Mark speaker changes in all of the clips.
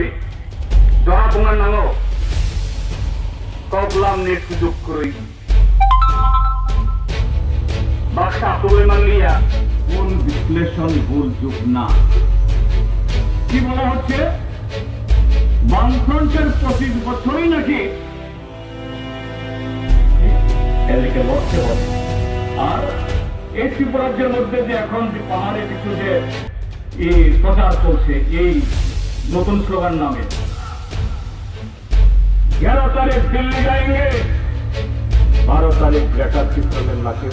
Speaker 1: ওই জনাপোঙার নামও কবলাম নেট সুযোগ করই বাক্সা তুলে মানলিয়া
Speaker 2: কোন বিশ্লেষণ ভুল যুগ না। কি বলা হচ্ছে? বামফ্রন্টের পঁচিশ বছরই নাকি? এদিকে লড়তে হবে আর এই ত্রিপুরাজ্যের মধ্যে যে এখন যে পাহাড়ে কিছু যে এই প্রচার চলছে এই নতুন স্লোগান নামে। এগারো তারিখ দিল্লি जाएंगे বারো তারিখ গ্রেটার की নাকি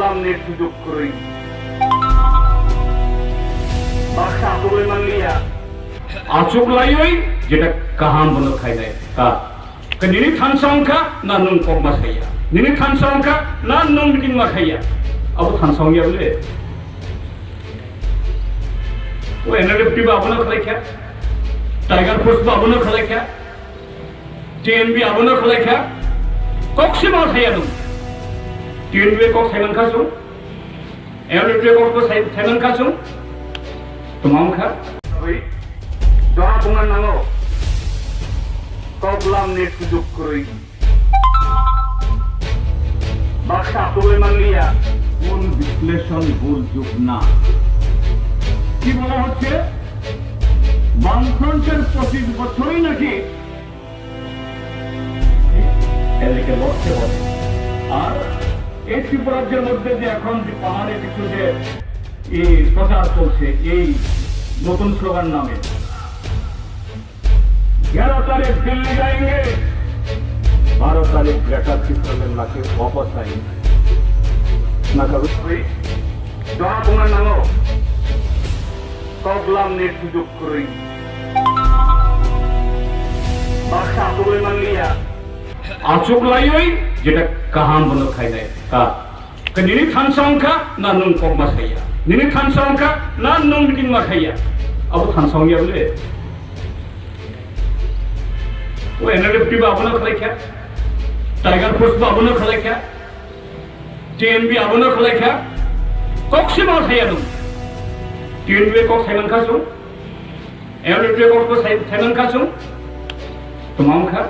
Speaker 1: ला के সুযোগ বাসা
Speaker 2: আচুক যেটা কাহাম বলে খাই যায় তা নিনি খান সংখ্যা না নুন কম মাসাইয়া নিনি খান সংখ্যা না নুন কিং খাইয়া। কিন মা খাইয়া আবু থান সংখ্যা বলে ও এনএলএফটি বা আপনার খালাইখ্যা টাইগার ফোর্স বা আপনার খালাইখ্যা টিএনবি আপনার খালাইখ্যা কক্সি মা খাইয়া নুন টিএনবি কক সাইমন খাসুন। এনএলএফটি কক সাইমন খাসুন। তোমাম খা।
Speaker 1: ওই জনাপোঙার নামও কবলাম নেট সুযোগ করই বাক্সা তুলে মানলিয়া
Speaker 2: কোন বিশ্লেষণ ভুল যুগ না। কি বলা হচ্ছে? বামফ্রন্টের পঁচিশ বছরই নাকি এদিকে লড়তে হবে। আর এই ত্রিপুরাজ্যের মধ্যে যে এখন যে পাহাড়ে কিছু যে এই প্রচার চলছে, এই নতুন স্লোগান নামে। গেরো তারিখ দিল্লি जाएंगे বারো তারিখ গ্রেটার चित्र নাকি लाके वापस आएंगे ना
Speaker 1: ওই জনাপোঙার নামও কবলাম নেট সুযোগ করই বাক্সা তুলে মানলিয়া
Speaker 2: আচুক লাইই যেটা কাহাম বলে খাই দেয় তা নিনি থান সংখ্যা না নুন কম মাস খাইয়া। নিনি থান সংখ্যা না নুন কিন মা খাইয়া। আবু থান সংখ্যা বলে, ও এনএলএফটি বা আপনার খালাইখ্যা টাইগার ফোর্স বা খালাইখ্যা টিএনবি খালাইখ্যা কক্সি মা খাইয়া নুন টিএনবি কক সাইমন খাসুন এনএলএফটি কক সাইমন খাসুন তোমাম খা